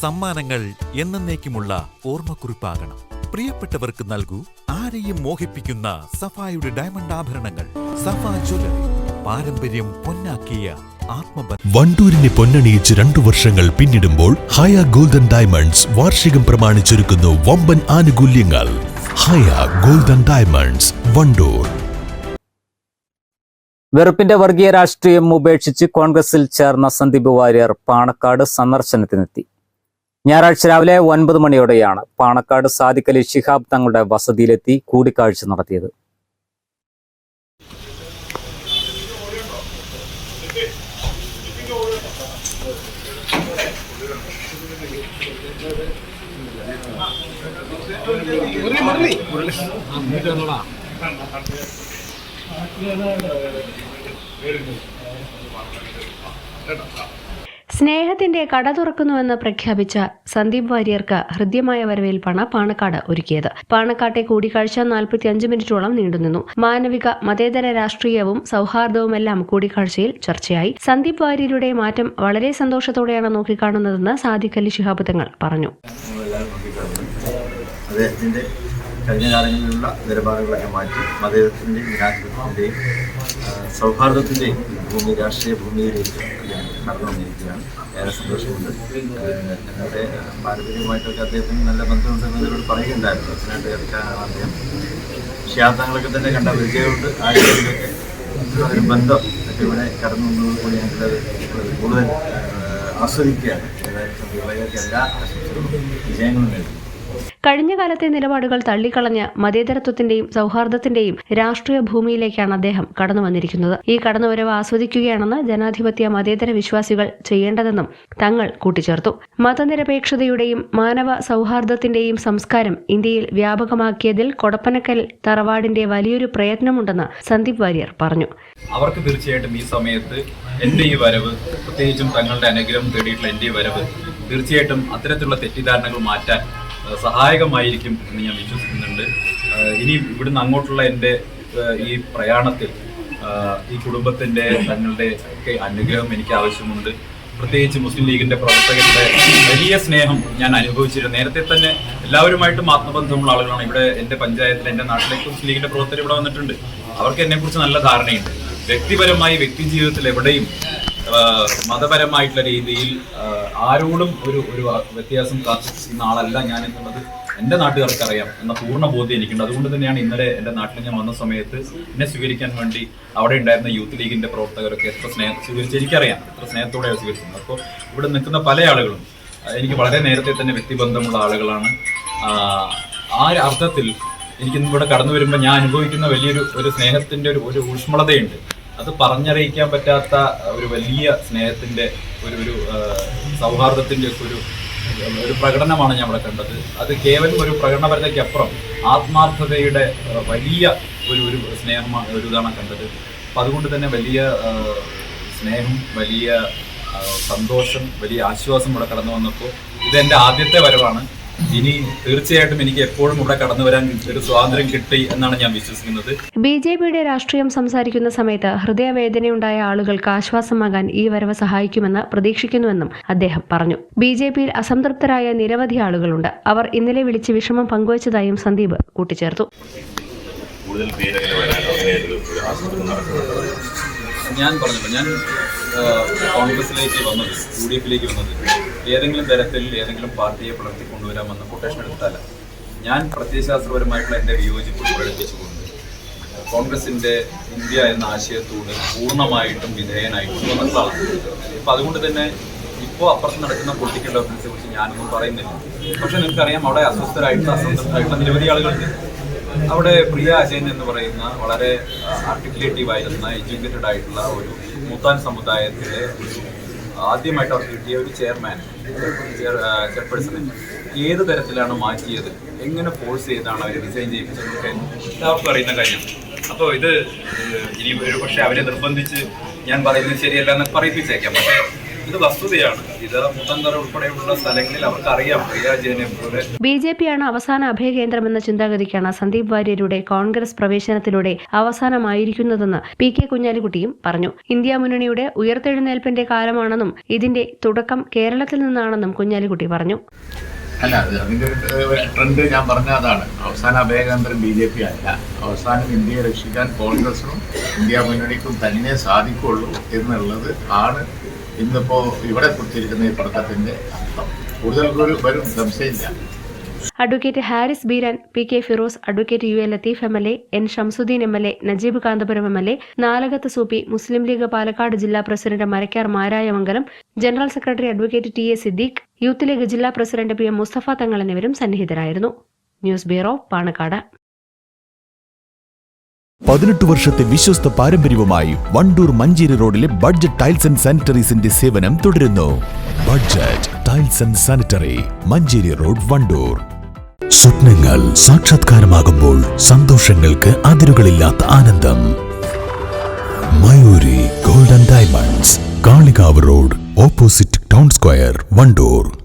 സമ്മാനങ്ങൾ എന്നേക്കുമുള്ള ഓർമ്മക്കുറിപ്പാകണം. പ്രിയപ്പെട്ടവർക്ക് നൽകൂ ആരെയും മോഹിപ്പിക്കുന്ന സഫായുടെ ഡയമണ്ട് ആഭരണങ്ങൾ. സഫാ ജ്വല്ലറി പാരമ്പര്യം പൊന്നാക്കിയ വണ്ടൂരിനെ പൊന്നണിയിച്ച് രണ്ടു വർഷങ്ങൾ പിന്നിടുമ്പോൾ ഹയ ഗോൾഡൻ ഡയമണ്ട്സ് വാർഷികം പ്രമാണിച്ചൊരുക്കുന്നു വമ്പൻ ആനുകൂല്യങ്ങൾ. Haya golden diamonds Wandoor. വെറുപ്പിന്റെ വർഗീയ രാഷ്ട്രീയം ഉപേക്ഷിച്ച് കോൺഗ്രസിൽ ചേർന്ന സന്ദീപ് വാര്യർ പാണക്കാട് സന്ദർശനത്തിനെത്തി. ഞായറാഴ്ച രാവിലെ ഒൻപത് മണിയോടെയാണ് പാണക്കാട് സാദിഖലി ശിഹാബ് തങ്ങളുടെ വസതിയിലെത്തി കൂടിക്കാഴ്ച നടത്തിയത്. സ്നേഹത്തിന്റെ കട തുറക്കുന്നുവെന്ന് പ്രഖ്യാപിച്ച സന്ദീപ് വാര്യർക്ക് ഹൃദ്യമായ വരവേൽപ്പാണ് പാണക്കാട് ഒരുക്കിയത്. പാണക്കാട്ടെ കൂടിക്കാഴ്ച നാൽപ്പത്തിയഞ്ച് മിനിറ്റോളം നീണ്ടുനിന്നു. മാനവിക മതേതര രാഷ്ട്രീയവും സൗഹാർദ്ദവുമെല്ലാം കൂടിക്കാഴ്ചയിൽ ചർച്ചയായി. സന്ദീപ് വാര്യരുടെ മാറ്റം വളരെ സന്തോഷത്തോടെയാണ് നോക്കിക്കാണുന്നതെന്ന് സാദിഖ് അലി ശിഹാബ് തങ്ങൾ പറഞ്ഞു കഴിഞ്ഞ ഭൂമി രാഷ്ട്രീയ ഭൂമിയിലേക്ക് കടന്നു വന്നിരിക്കുകയാണ് ഏറെ സന്തോഷമുണ്ട്. ഞങ്ങളുടെ പാരമ്പര്യമായിട്ടൊക്കെ അദ്ദേഹത്തിന് നല്ല ബന്ധമുണ്ടെന്ന് എന്നോട് പറയുകയുണ്ടായിരുന്നു. അച്ഛനായിട്ട് എടുക്കാനാണ് അദ്ദേഹം ക്ഷേത്രങ്ങളൊക്കെ തന്നെ കണ്ട പരിചയമുണ്ട്. ആ രീതിയിലൊക്കെ ഒരു ബന്ധം ഒക്കെ ഇവിടെ കടന്നു വന്നതോടുകൂടി ഞങ്ങളത് കൂടുതൽ ആസ്വദിക്കുകയാണ്. ഏതായാലും എല്ലാ ആശംസകളും വിജയങ്ങളും നേടുന്നു കഴിഞ്ഞ കാലത്തെ നിലപാടുകൾ തള്ളിക്കളഞ്ഞ് മതേതരത്വത്തിന്റെയും സൗഹാർദ്ദത്തിന്റെയും രാഷ്ട്രീയ ഭൂമിയിലേക്കാണ് അദ്ദേഹം കടന്നു വന്നിരിക്കുന്നത്. ഈ കടന്നുവരവ് ആസ്വദിക്കുകയാണെന്ന് ജനാധിപത്യ മതേതര വിശ്വാസികൾ ചെയ്യേണ്ടതെന്നും തങ്ങൾ കൂട്ടിച്ചേർത്തു. മതനിരപേക്ഷതയുടെയും മാനവ സൗഹാർദ്ദത്തിന്റെയും സംസ്കാരം ഇന്ത്യയിൽ വ്യാപകമാക്കിയതിൽ കൊടപ്പനക്കൽ തറവാടിന്റെ വലിയൊരു പ്രയത്നമുണ്ടെന്ന് സന്ദീപ് വാര്യർ പറഞ്ഞു. അവർക്ക് തീർച്ചയായിട്ടും ഈ സമയത്ത് എന്റെ ഈ വരവ് പ്രത്യേകിച്ചും തങ്ങളുടെ അനുഗ്രഹം തേടിയിട്ടുള്ള എന്റെ ഈ വരവ് തീർച്ചയായിട്ടും അത്തരത്തിലുള്ള തെറ്റിദ്ധാരണകൾ മാറ്റാൻ സഹായകമായിരിക്കും എന്ന് ഞാൻ വിശ്വസിക്കുന്നുണ്ട്. ഇനി ഇവിടുന്ന് അങ്ങോട്ടുള്ള എന്റെ ഈ പ്രയാണത്തിൽ ഈ കുടുംബത്തിന്റെ തങ്ങളുടെ ഒക്കെ അനുഗ്രഹം എനിക്ക് ആവശ്യമുണ്ട്. പ്രത്യേകിച്ച് മുസ്ലിം ലീഗിന്റെ പ്രവർത്തകരുടെ വലിയ സ്നേഹം ഞാൻ അനുഭവിച്ചിരുന്നു. നേരത്തെ തന്നെ എല്ലാവരുമായിട്ടും ആത്മബന്ധമുള്ള ആളുകളാണ് ഇവിടെ എന്റെ പഞ്ചായത്തിൽ എന്റെ നാട്ടിലേക്ക് മുസ്ലിം ലീഗിന്റെ പ്രവർത്തകർ ഇവിടെ വന്നിട്ടുണ്ട്. അവർക്ക് എന്നെക്കുറിച്ച് നല്ല ധാരണയുണ്ട്. വ്യക്തിപരമായി വ്യക്തി ജീവിതത്തിൽ എവിടെയും മതപരമായിട്ടുള്ള രീതിയിൽ ആരോടും ഒരു ഒരു വ്യത്യാസം കാത്തിരിക്കുന്ന ആളല്ല ഞാൻ എന്നുള്ളത് എന്റെ നാട്ടുകാർക്ക് അറിയാം എന്ന പൂർണ ബോധ്യം എനിക്കുണ്ട്. അതുകൊണ്ട് തന്നെയാണ് ഇന്നലെ എന്റെ നാട്ടിൽ ഞാൻ വന്ന സമയത്ത് എന്നെ സ്വീകരിക്കാൻ വേണ്ടി അവിടെ ഉണ്ടായിരുന്ന യൂത്ത് ലീഗിന്റെ പ്രവർത്തകരൊക്കെ എത്ര സ്നേഹം സ്വീകരിച്ച് എനിക്കറിയാം എത്ര സ്നേഹത്തോടെയാണ് സ്വീകരിച്ചത്. അപ്പോൾ ഇവിടെ നിൽക്കുന്ന പല ആളുകളും എനിക്ക് വളരെ നേരത്തെ തന്നെ വ്യക്തിബന്ധമുള്ള ആളുകളാണ്. ആ, ഒരു അർത്ഥത്തിൽ എനിക്കിന്ന് ഇവിടെ കടന്നു വരുമ്പോൾ ഞാൻ അനുഭവിക്കുന്ന വലിയൊരു ഒരു സ്നേഹത്തിന്റെ ഒരു ഒരു ഊഷ്മളതയുണ്ട്. അത് പറഞ്ഞറിയിക്കാൻ പറ്റാത്ത ഒരു വലിയ സ്നേഹത്തിന്റെ ഒരു ഒരു സൗഹാർദ്ദത്തിന്റെ ഒക്കെ ഒരു ഒരു പ്രകടനമാണ് ഞാൻ ഇവിടെ കണ്ടത്. അത് കേവലം ഒരു പ്രകടനപരതയ്ക്കപ്പുറം ആത്മാർത്ഥതയുടെ വലിയ ഒരു ഒരു സ്നേഹമാണ് ഒരു ഇതാണ് കണ്ടത്. അപ്പം അതുകൊണ്ട് തന്നെ വലിയ സ്നേഹം വലിയ സന്തോഷം വലിയ ആശ്വാസം ഇവിടെ കടന്നു വന്നപ്പോൾ ഇതെന്റെ ആദ്യത്തെ വരവാണ്. ഇനി തീർച്ചയായിട്ടും എനിക്ക് എപ്പോഴും ഇവിടെ കടന്നു വരാൻ ഒരു സ്വാതന്ത്ര്യം കിട്ടി എന്നാണ് ഞാൻ വിശ്വസിക്കുന്നത്. ബി ജെ പിയുടെ രാഷ്ട്രീയം സംസാരിക്കുന്ന സമയത്ത് ഹൃദയവേദനയുണ്ടായ ആളുകൾക്ക് ആശ്വാസമാകാൻ ഈ വരവ് സഹായിക്കുമെന്ന് പ്രതീക്ഷിക്കുന്നുവെന്നും അദ്ദേഹം പറഞ്ഞു. ബി ജെ പിയിൽ അസംതൃപ്തരായ നിരവധി ആളുകളുണ്ട്. അവർ ഇന്നലെ വിളിച്ച് വിഷമം പങ്കുവച്ചതായും സന്ദീപ് കൂട്ടിച്ചേർത്തു. ഞാൻ പറഞ്ഞു ഞാൻ കോൺഗ്രസിലേക്ക് വന്നത് യു ഡി എഫിലേക്ക് വന്നത് ഏതെങ്കിലും തരത്തിൽ ഏതെങ്കിലും പാർട്ടിയെ പുലർത്തി കൊണ്ടുവരാമെന്ന് കൊട്ടേഷൻ എടുത്താല. ഞാൻ പ്രത്യയശാസ്ത്രപരമായിട്ടുള്ള എന്റെ വിയോജിപ്പ് പ്രകടിപ്പിച്ചുകൊണ്ട് കോൺഗ്രസിന്റെ ഇന്ത്യ എന്ന ആശയത്തോട് പൂർണമായിട്ടും വിധേയനായിട്ട് വന്നിട്ടുള്ള ആളാണ് അപ്പം അതുകൊണ്ട് തന്നെ ഇപ്പോൾ അപ്പുറത്ത് നടക്കുന്ന പൊളിറ്റിക്കൽ ഡെവലപ്മെന്റ്സിനെ കുറിച്ച് ഞാനൊന്നും പറയുന്നില്ല. പക്ഷെ നിങ്ങൾക്കറിയാം അവിടെ അസ്വസ്ഥരായിട്ടുള്ള അസംതൃപ്തരായിട്ടുള്ള നിരവധി ആളുകളുണ്ട്. അവിടെ പ്രിയ അജയൻ എന്ന് പറയുന്ന വളരെ ആർട്ടിക്കുലേറ്റീവ് ആയിരുന്ന എഡ്യൂക്കേറ്റഡ് ആയിട്ടുള്ള ഒരു മുത്താൻ സമുദായത്തിലെ ആദ്യമായിട്ട് അവർക്ക് കിട്ടിയ ഒരു ചെയർമാൻ ചെയർ ചെയർപേഴ്സണെ ഏത് തരത്തിലാണ് മാറ്റിയത് എങ്ങനെ ഫോഴ്സ് ചെയ്താണ് അവർ ഡിസൈൻ ചെയ്യിപ്പിച്ചത് എല്ലാവർക്കും അറിയുന്ന കാര്യം. അപ്പോൾ ഇത് ഇനി ഒരു പക്ഷേ അവരെ നിർബന്ധിച്ച് ഞാൻ പറയുന്നത് ശരിയല്ല എന്ന് പറയിപ്പിച്ചേക്കാം. പക്ഷേ ഇത് വസ്തുതയാണ്. ഇത് മുത്തന്തറ ഉൾപ്പെടെയുള്ള സ്ഥലങ്ങളിൽ അവർക്ക് അറിയാം പ്രിയ ജയനെ പോലെ. ബി ജെ പിയാണ് അവസാന അഭയകേന്ദ്രമെന്ന ചിന്താഗതിക്കാണ് സന്ദീപ് വാര്യരുടെ കോൺഗ്രസ് പ്രവേശനത്തിലൂടെ അവസാനമായിരിക്കുന്നതെന്ന് പി കെ കുഞ്ഞാലിക്കുട്ടിയും പറഞ്ഞു. ഇന്ത്യ മുന്നണിയുടെ ഉയർത്തെഴുന്നേൽപ്പിന്റെ കാലമാണെന്നും ഇതിന്റെ തുടക്കം കേരളത്തിൽ നിന്നാണെന്നും കുഞ്ഞാലിക്കുട്ടി പറഞ്ഞു. അല്ല അത് അതിന്റെ ഒരു ട്രെൻഡ് ഞാൻ പറഞ്ഞ അതാണ്. അവസാന അഭയകേന്ദ്രം ബി ജെ പി അല്ല. അവസാനം ഇന്ത്യയെ രക്ഷിക്കാൻ കോൺഗ്രസിനും ഇന്ത്യ മുന്നണിക്കും തന്നെ സാധിക്കുള്ളൂ എന്നുള്ളത് ആണ് ഇന്നിപ്പോ ഇവിടെ കൊടുത്തിരിക്കുന്ന ഈ പടക്കത്തിന്റെ അർത്ഥം. കൂടുതൽ വരും സംശയമില്ല. Advocate Haris Beeran P K Firoz advocate U A Latheef M L A N Shamsuddeen M L A Najeeb Kanthapuram M L A Nalakath Soopy Muslim League Palakkad ജില്ലാ president Marakkar Marayamangalam general secretary advocate T A Siddique youth league ജില്ലാ president P M Mustafa Thangal എന്നിവരും സന്നിഹിതരായിരുന്നു. News bureau Panakkad. പതിനെട്ട് വർഷത്തെ വിശ്വസ്ത പാരമ്പര്യവുമായി വണ്ടൂർ മഞ്ചേരി റോഡിലെ budget tiles and സാനിറ്ററീസിന്റെ സേവനം തുടരുന്നു. Budget tiles and sanitary Manjeri road Wandoor. സ്വപ്നങ്ങൾ സാക്ഷാത്കാരമാകുമ്പോൾ സന്തോഷങ്ങൾക്ക് അതിരുകളില്ലാത്ത ആനന്ദം. Mayuri golden diamonds Kalikavu road opposite town square Wandoor.